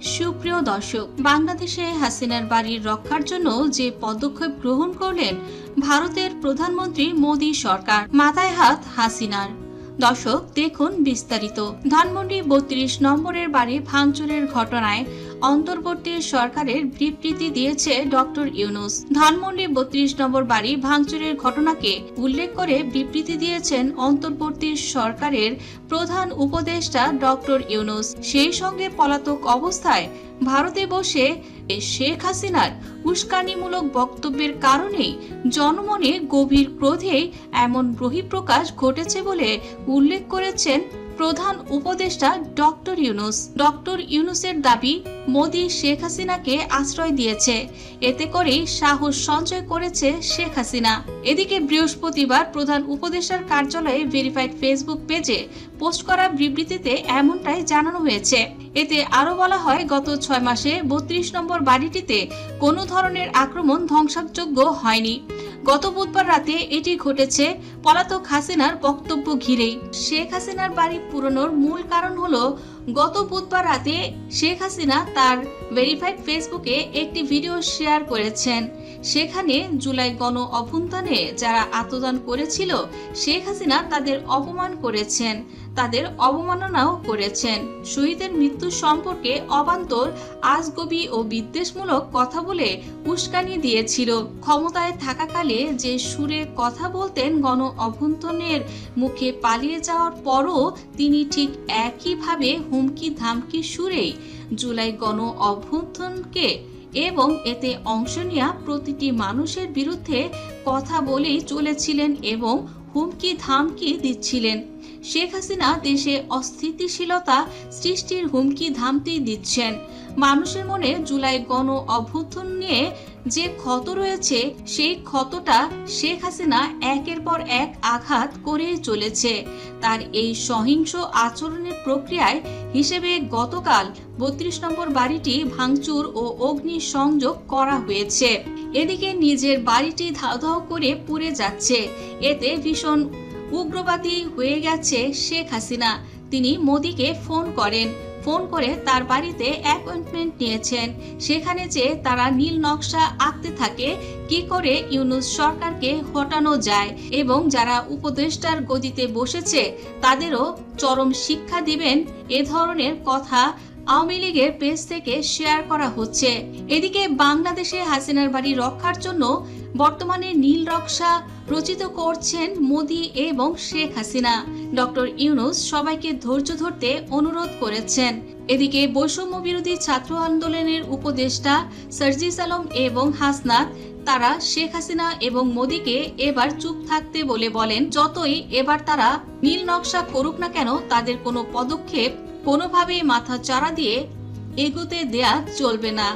সুপ্রিয় দর্শক, বাংলাদেশে হাসিনার বাড়ির রক্ষার জন্য যে পদক্ষেপ গ্রহণ করলেন ভারতের প্রধানমন্ত্রী মোদী সরকার, মাথায় হাত হাসিনার। দর্শক, দেখুন বিস্তারিত। ধানমন্ডি বত্রিশ নম্বরের বাড়ি ভাঙচুরের ঘটনায় অন্তর্বর্তী সরকারের বিবৃতি দিয়েছে ডক্টর ইউনুস। ধানমন্ডি বত্রিশ নম্বর বাড়ি ভাঙচুরের ঘটনাকে উল্লেখ করে বিবৃতি দিয়েছেন অন্তর্বর্তী সরকারের প্রধান উপদেষ্টা ডক্টর ইউনুস। সেই সঙ্গে পলাতক অবস্থায় ভারতে বসে শেখ হাসিনার উস্কানিমূলক বক্তব্যের কারণেই জনমনে গভীর ক্রোধে এমন বহিঃপ্রকাশ ঘটেছে বলে উল্লেখ করেছেন প্রধান উপদেষ্টা ডক্টর ইউনুস। ডক্টর ইউনুসের দাবি, মোদি শেখ হাসিনাকে আশ্রয় দিয়েছে। এতে করেই সাহস সঞ্চয় করেছে শেখ হাসিনা। এদিকে বৃহস্পতিবার প্রধান উপদেষ্টার কার্যালয়ে ভেরিফাইড ফেসবুক পেজে পোস্ট করা বিবৃতিতে এমনটাই জানানো হয়েছে। এতে আরও বলা হয়, গত ছয় মাসে বত্রিশ নম্বর বাড়িটিতে কোনো ধরনের আক্রমণ ধ্বংসযোগ্য হয়নি। গত বুধবার রাতে এটি ঘটেছে পলাতক হাসিনার বক্তব্য ঘিরেই শেখ হাসিনার বাড়ি পুরনোর মূল কারণ হলো, গত বুধবার রাতে শেখ হাসিনা তার ভেরিফাইড ফেসবুকে একটি ভিডিও শেয়ার করেছেন। সেখানে জুলাই গণ অভ্যুত্থানে যারা আত্মদান করেছিল, শেখ হাসিনা তাদের অপমান করেছেন। তাদের অবমাননাও করেছেন। শহীদের মৃত্যু সম্পর্কে অবান্তর, আজগবি ও বিদ্বেষমূলক কথা বলে উস্কানি দিয়েছিল। ক্ষমতায় থাকাকালে যে সুরে কথা বলতেন গণ অভ্যন্তনের মুখে পালিয়ে যাওয়ার পরও তিনি ঠিক একইভাবে হুমকি ধামকি সুরেই জুলাই গণ অভ্যুত্থানকে এবং এতে অংশ নেওয়া প্রতিটি মানুষের বিরুদ্ধে কথা বলেই চলেছিলেন এবং হুমকি ধামকি দিচ্ছিলেন। শেখ হাসিনা দেশে অস্থিতিশীলতা সৃষ্টির হুমকি ধামতি দিচ্ছেন। মানুষের মনে জুলাই গণ অভ্যুত্থান নিয়ে যে ক্ষত রয়েছে, সেই ক্ষতটা শেখ হাসিনা একের পর এক আঘাত করে চলেছে। তার এই সহিংস আচরণের প্রক্রিয়ায় হিসেবে গতকাল বত্রিশ নম্বর বাড়িটি ভাঙচুর ও অগ্নি সংযোগ করা হয়েছে। এদিকে নিজের বাড়িটি ধাও করে পুড়ে যাচ্ছে। এতে ভীষণ উগ্রবাদী হয়ে গেছে শেখ হাসিনা। তিনি মোদিকে ফোন করেন। ফোন করে তার বাড়িতে অ্যাপয়েন্টমেন্ট নিয়েছেন। সেখানে যে তারা নীল নকশা আঁকতে থাকে, কি করে ইউনুস সরকারকে হটানো যায় এবং যারা উপদেষ্টার গদিতে বসেছে, তাদেরও চরম শিক্ষা দিবেন, এ ধরনের কথা আওয়ামী লীগের পেজ থেকে শেয়ার করা হচ্ছে। এদিকে বাংলাদেশে হাসিনার বাড়ি রক্ষার জন্য বর্তমানে নীল নকশা রচিত করছেন মোদি এবং শেখ হাসিনা। ডক্টর ইউনুস সবাইকে ধৈর্য ধরতে অনুরোধ করেছেন। এদিকে বৈষম্য বিরোধী ছাত্র আন্দোলনের উপদেষ্টা সার্জিস আলম এবং হাসনাত, তারা শেখ হাসিনা এবং মোদিকে এবার চুপ থাকতে বলে বলেন, যতই এবার তারা নীল নকশা করুক না কেন, তাদের কোনো পদক্ষেপ কোনোভাবেই মাথা চারা দিয়ে এগোতে দেয়া চলবে না।